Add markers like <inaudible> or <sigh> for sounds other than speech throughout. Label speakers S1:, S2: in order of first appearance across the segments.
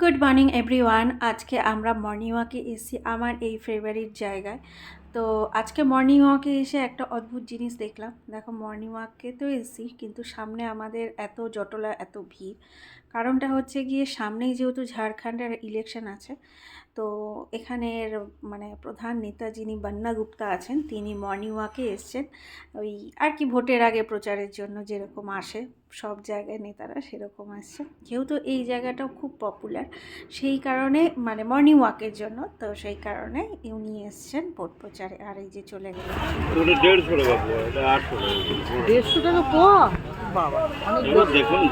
S1: Good morning everyone আজকে আমরা morning ওয়াকে এসেছি আমার এই ফেভারিট জায়গায়। তো আজকে মর্নিং ওয়াকে এসে একটা অদ্ভুত জিনিস দেখলাম। দেখো মর্নিং ওয়াকে তো এসেছি, কিন্তু সামনে আমাদের এত জটলা, এত ভিড়। কারণটা হচ্ছে গিয়ে সামনেই যেহেতু ঝাড়খণ্ডের ইলেকশন আছে তো এখানের মানে প্রধান নেতা যিনি বান্না গুপ্তা আছেন তিনি মর্নিং ওয়াকে এসছেন। ওই আর কি ভোটের আগে প্রচারের জন্য যেরকম আসে সব জায়গায় নেতারা সেরকম আসছে। যেহেতু এই জায়গাটাও খুব পপুলার সেই কারণে মানে মর্নিং ওয়াকের জন্য তো সেই কারণে উনি এসছেন ভোট প্রচারে। আর এই যে চলে
S2: ওটা দেড়শো টাকা দেখুন।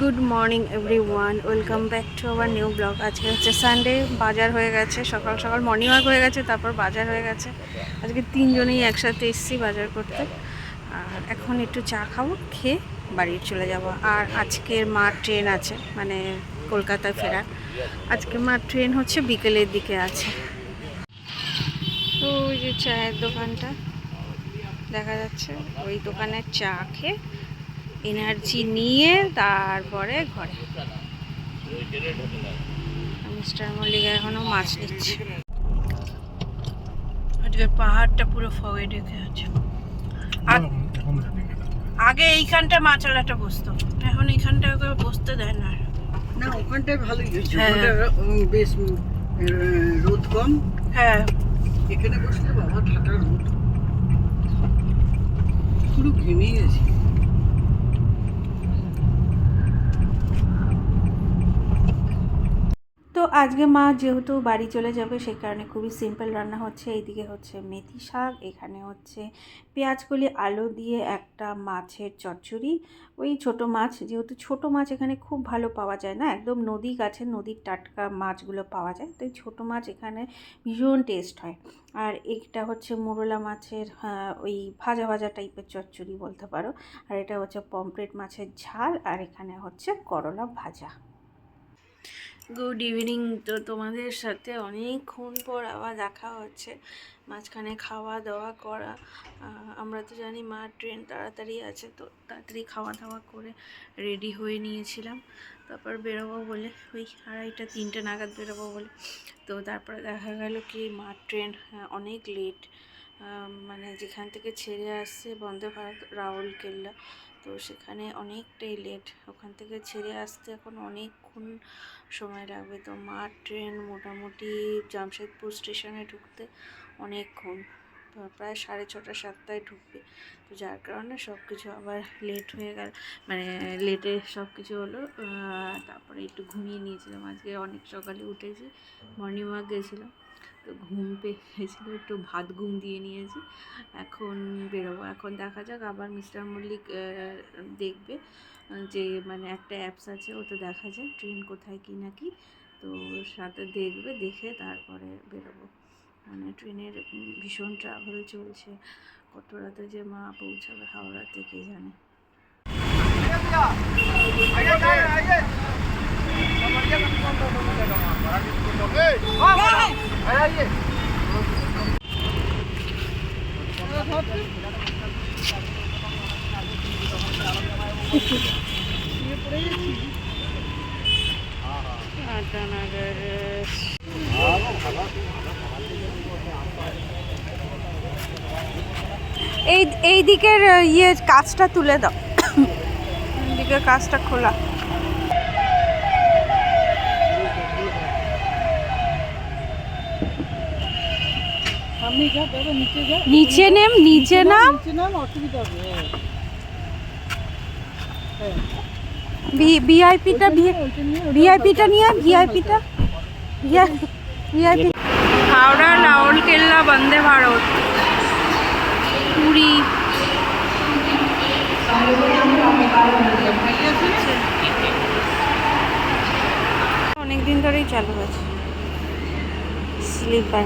S1: Good morning everyone welcome back to our new blog আজকে হচ্ছে সানডে বাজার হয়ে গেছে। সকাল সকাল মর্নিং ওয়াক হয়ে গেছে তারপর বাজার হয়ে গেছে। আজকে তিনজনেই একসাথে এসেছি বাজার করতে। আর এখন একটু চা খাব খেয়ে বাড়ি চলে যাব। আর আজকের মা ট্রেন আছে মানে কলকাতা ফেরার। আজকে মা ট্রেন হচ্ছে বিকেলের দিকে আছে। তো ওই যে চায়ের দোকানটা দেখা যাচ্ছে। ওই দোকানের চা খেয়ে এনার্জি নিয়ে তারপরে ঘরে। মিস্টার মল্লিকা এখনও মাছ নিচ্ছে। পাহাড়টা পুরো ফগে ঢেকে আছে। আগ- আগে এইখানটা মাছালাটা বসতো এখন এইখানটা ওকে বসতে দেয় না।
S3: না ওখানটায় ভালোই হয়েছে।
S1: হ্যাঁ।
S3: বেশ রোদ কম।
S1: হ্যাঁ।
S3: এখানে বসলে বাবা ঠাটা রোদ। পুরো ঘেমে গেছি
S1: তো আজকে মা যেহেতু বাড়ি চলে যাবে সেই কারণে খুবই সিম্পল রান্না হচ্ছে। এইদিকে হচ্ছে মেথি শাক, এখানে হচ্ছে পেঁয়াজকলি, আলু দিয়ে একটা মাছের চচ্চড়ি। ওই ছোট মাছ, যেহেতু ছোট মাছ এখানে খুব ভালো পাওয়া যায় না, একদম নদী কাছে নদীর টাটকা মাছগুলো পাওয়া যায়। তো এই ছোটো মাছ এখানে ভীষণ টেস্ট হয়। আর এটা হচ্ছে মোরলা মাছের ওই ভাজা ভাজা টাইপের চচ্চড়ি বলতে পারো। আর এটা হচ্ছে পমফ্রেট মাছের ঝাল, আর এখানে হচ্ছে করলা ভাজা। গুড ইভিনিং তো তোমাদের সাথে অনেকক্ষণ পর আবার দেখা হচ্ছে। মাঝখানে খাওয়া দাওয়া করা। আমরা তো জানি মা ট্রেন তাড়াতাড়ি আছে, তো তাড়াতাড়ি খাওয়া দাওয়া করে রেডি হয়ে নিয়েছিলাম। তারপর বেরোবো বলে, ওই আড়াইটা, তিনটে নাগাদ বেরোবো বলে। তো তারপরে দেখা গেল কি, মা ট্রেন অনেক লেট মানে যেখান থেকে ছেড়ে আসছে বন্দে ভারত রাহুল কেল্লা তো সেখানে অনেকটাই লেট ওখান থেকে ছেড়ে আসতে এখন অনেকক্ষণ সময় লাগবে। তো মা ট্রেন মোটামুটি জামশেদপুর স্টেশনে ঢুকতে অনেকক্ষণ, প্রায় সাড়ে ছটা, সাতটায় ঢুকবে। তো যার কারণে সব কিছু আবার লেট হয়ে গেল। মানে লেটে সব কিছু হলো। তারপরে একটু ঘুমিয়ে নিয়েছিলাম। আজকে অনেক সকালে উঠেছি। মর্নিং ওয়াক গেছিলাম। তো ঘুম পেয়ে গেছিল একটু ভাত ঘুম দিয়ে নিয়েছি। এখন বেরোবো। এখন দেখা যাক, আবার মিস্টার মল্লিক দেখবে, যে মানে একটা অ্যাপস আছে ওতে দেখা যায় ট্রেন কোথায় কি না কি। তো সাথে দেখবে, দেখে তারপরে বেরোবো। মানে ট্রেনের ভীষণ ট্রাভেল চলছে। কত রাতে যে মা পৌঁছাবে হাওড়াতে কে জানে। এই এই দিকের ইয়ে কাজটা তুলে দাও। <coughs> দিকের কাজটা খোলা
S3: সামনে যা দেখো নিচে
S1: নেম নিচে নাম
S3: হ্যাঁ। হ্যাঁ।
S1: ভিআইপিটা ভিআইপিটা নিয়ে ভিআইপিটা। ভিআইপি হাওড়া লাউল কেল্লা বন্দে ভারত। পুরী। অনেক দিন ধরেই চালু আছে স্লিপার।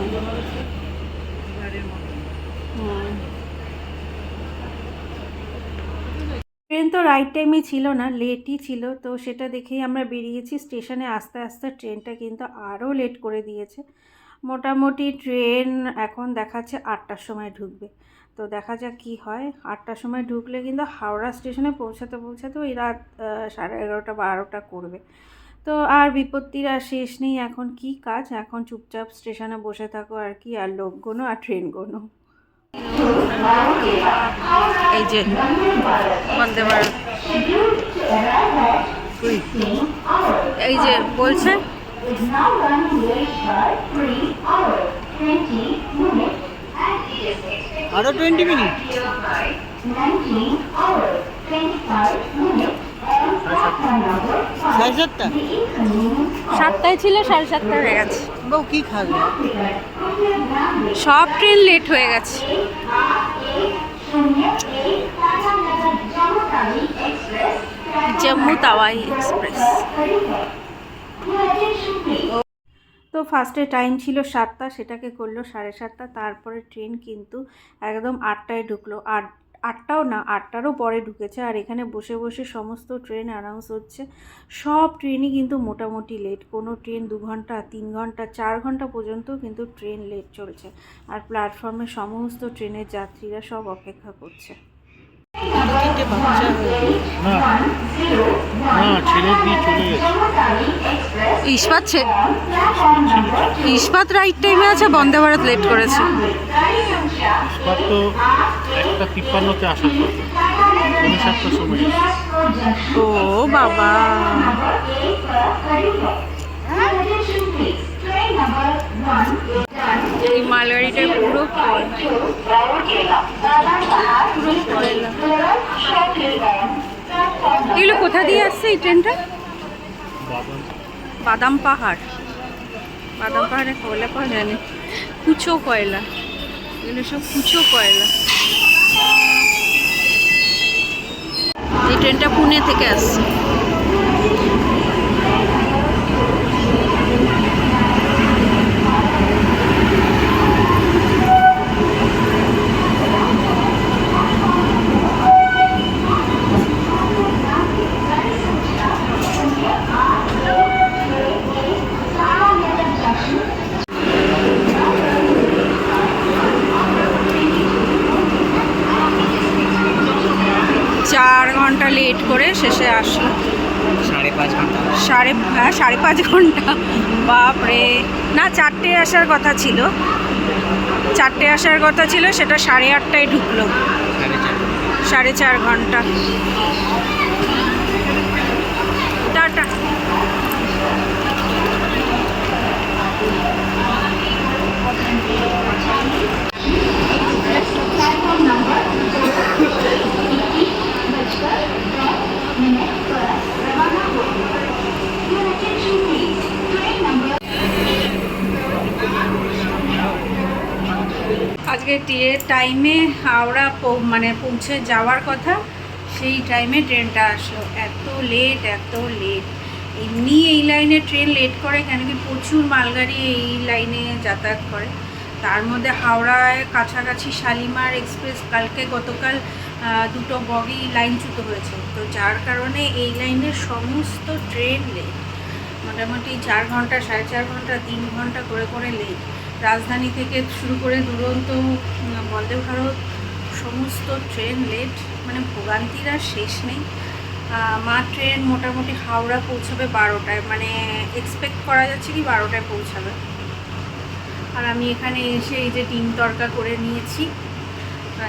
S1: ট্রেন তো রাইট টাইমে ছিল না লেটই ছিল, তো সেটা দেখেই আমরা বেরিয়েছি স্টেশনে। আস্তে আস্তে ট্রেনটা কিন্তু আরও লেট করে দিয়েছে। মোটামুটি ট্রেন এখন দেখাচ্ছে আটটার সময় ঢুকবে। তো দেখা যাক কি হয়। আটটার সময় ঢুকলে কিন্তু হাওড়া স্টেশনে পৌঁছাতে পৌঁছাতে ওই রাত সাড়ে এগারোটা, বারোটা করবে। তো আর বিপত্তির আর শেষ নেই। এখন কি কাজ? এখন চুপচাপ স্টেশনে বসে থাকো আর কি, আর লোক গোনো আর ট্রেন গোনো এই যে বন্দে ভারত। এই যে বলছে?
S3: আরও টোয়েন্টি মিনিট সাড়ে সাতটা।
S1: সাতটায় ছিল সাড়ে সাতটা হয়ে গেছে।
S3: বউ কি খাবে?
S1: সব ট্রেন লেট হয়ে গেছে। জম্মু তাওয়াই এক্সপ্রেস। তো ফার্স্টে টাইম ছিল সাতটা, সেটাকে করল সাড়ে সাতটা, তারপরে ট্রেন কিন্তু একদম আটটায় ঢুকলো। আট আটটাও না, আটটারও পরে ঢুকেছে আর এখানে বসে বসে সমস্ত ট্রেন অ্যানাউন্স হচ্ছে। সব ট্রেনই কিন্তু মোটামুটি লেট কোনো ট্রেন দু ঘণ্টা, তিন ঘণ্টা, চার ঘণ্টা পর্যন্ত কিন্তু ট্রেন লেট চলছে। আর প্ল্যাটফর্মে সমস্ত ট্রেনের যাত্রীরা সব অপেক্ষা করছে। ইস্পাত ইস্পাত রাইট টাইমে আছে বন্দে ভারত লেট করেছে।
S2: ইস্পাত তো একটা তিপ্পান্নতে আসার কথা। সময়
S1: ও বাবা। এই মালগাড়িটা পুরো পুরো এগুলো কোথা দিয়ে আসছে এই ট্রেনটা?
S2: বাদাম
S1: পাহাড়। বাদাম পাহাড়ে কয়লা পাওয়া যায়নি। কুচো কয়লা। এগুলো সব কুচো কয়লা। এই ট্রেনটা পুনে থেকে আসছে। করে শেষে আসলো
S3: সাড়ে পাঁচ ঘণ্টা।
S1: সাড়ে হ্যাঁ সাড়ে পাঁচ ঘণ্টা। বাপরে না চারটে আসার কথা ছিল। চারটে আসার কথা ছিল সেটা সাড়ে আটটায় ঢুকলো।
S3: সাড়ে চার
S1: ঘণ্টা টাটা আজকে টাইমে হাওড়া মানে পৌঁছে যাওয়ার কথা, সেই টাইমে ট্রেনটা আসলো। এত লেট এত লেট এমনি এই লাইনে ট্রেন লেট করে, কেন কি প্রচুর মালগাড়ি এই লাইনে যাতায়াত করে। তার মধ্যে হাওড়ায় কাছাকাছি শালিমার এক্সপ্রেস কালকে গতকাল দুটো বগি লাইনচ্যুত হয়েছে। তো যার কারণে এই লাইনের সমস্ত ট্রেন লেট মোটামুটি চার ঘণ্টা, সাড়ে চার ঘণ্টা, তিন ঘণ্টা করে করে লেট রাজধানী থেকে শুরু করে দুরন্ত বন্দে ভারত, সমস্ত ট্রেন লেট মানে ভোগান্তির আর শেষ নেই। মা ট্রেন মোটামুটি হাওড়া পৌঁছাবে বারোটায় মানে এক্সপেক্ট করা যাচ্ছে কি বারোটায় পৌঁছাবে। আর আমি এখানে এসে এই যে ডিম তরকা করে নিয়েছি।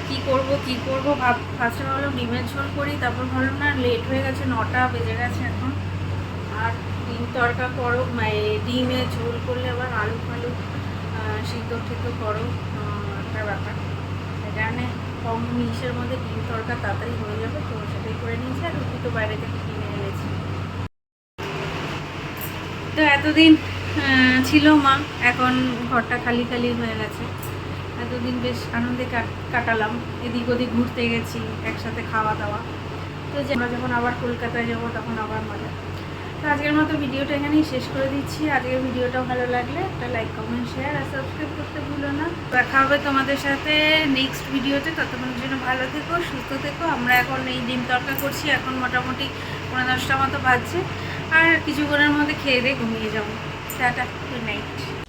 S1: কি করব কি করব, ভাব ফার্স্টে ভাবলাম ডিমের ঝোল করি, তারপর ভাবলাম, না লেট হয়ে গেছে, নটা বেজে গেছে এখন। আর ডিম তরকা করো মানে ডিমে ঝোল করলে আবার আলু ফালু সিদ্ধ টিদ্ধ করো একটা ব্যাপার। কারণে কম মিশের মধ্যে ডিম তরকা তাড়াতাড়ি হয়ে যাবে, তো সেটাই করে নিয়েছি আর রুটি তো বাইরে থেকে কিনে এনেছি। তো এতদিন ছিল মা, এখন ঘরটা খালি খালি হয়ে গেছে। এতদিন বেশ আনন্দে কাট- কাটালাম, এদিক ওদিক ঘুরতে গেছি, একসাথে খাওয়া দাওয়া। তো আমরা যখন আবার কলকাতায় যাব, তখন আবার মজা। তো আজকের মতো ভিডিওটা এখানেই শেষ করে দিচ্ছি। আজকের ভিডিওটা ভালো লাগলে একটা লাইক কমেন্ট শেয়ার আর সাবস্ক্রাইব করতে ভুলো না। দেখা হবে তোমাদের সাথে নেক্সট ভিডিওতে। ততক্ষণের জন্য ভালো থেকো, সুস্থ থেকো। আমরা এখন এই ডিম তরকা করছি। এখন মোটামুটি পনেরো দশটা মতো বাজছে। আর কিছুক্ষণের মধ্যে খেয়ে দিয়ে ঘুমিয়ে যাব। Tata good night